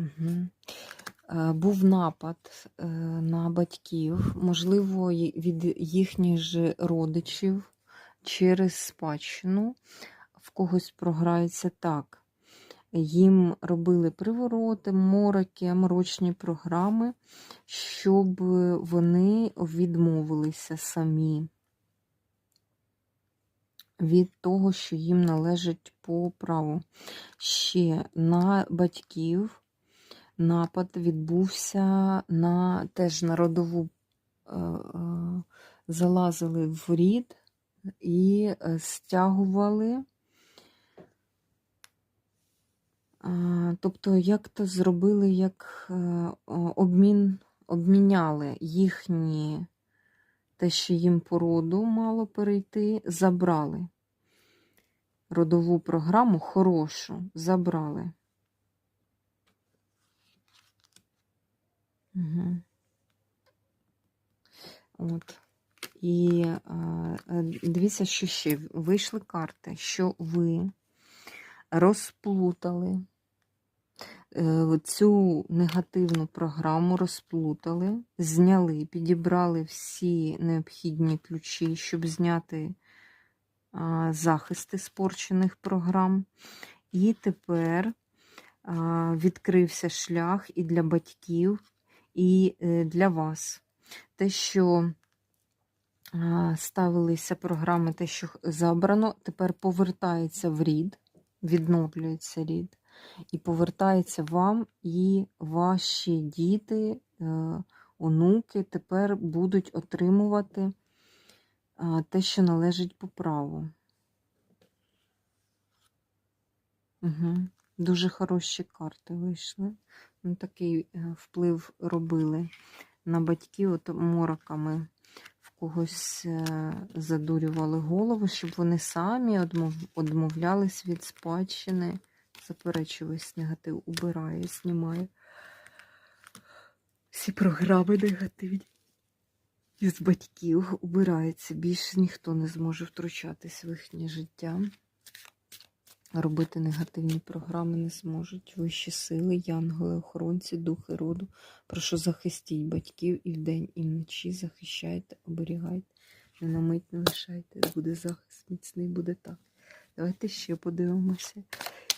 Угу. Був напад е, на батьків, можливо, від їхніх же родичів через спадщину. В когось програється так. Їм робили привороти, мороки, морочні програми, щоб вони відмовилися самі від того, що їм належить по праву. Ще на батьків напад відбувся на теж на родову е, е, залазили в рід і е, стягували. Тобто, як то зробили, як обмін, обміняли їхні те, що їм по роду мало перейти, забрали. Родову програму хорошу забрали. Угу. От. І а, е, дивіться, що ще вийшли карти, що ви розплутали е, цю негативну програму, розплутали, зняли, підібрали всі необхідні ключі, щоб зняти а, захисти спорчених програм. І тепер відкрився шлях і для батьків, і е, для вас. Те, що ставилися програми, те, що забрано, тепер повертається в рід, відновлюється рід, і повертається вам, і ваші діти, е, онуки тепер будуть отримувати те, що належить по праву. Угу. Дуже хороші карти вийшли. Ну, такий е, вплив робили на батьків от мороками. В когось е, задурювали голову, щоб вони самі одмовлялись від спадщини. Заперечуюсь негатив, убираю, знімаю. Всі програми негативні. Із батьків убирається. Більше ніхто не зможе втручатись в їхнє життя. Робити негативні програми не зможуть. Вищі сили, янголи, охоронці, духи роду. Прошу захистіть батьків і вдень, і вночі захищайте, оберігайте. Не на мить не лишайте. Буде захист міцний, буде так. Давайте ще подивимося,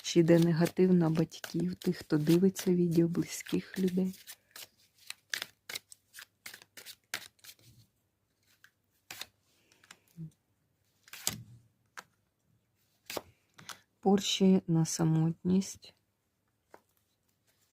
чи йде негатив на батьків, тих, хто дивиться відео, близьких людей. Порші на самотність.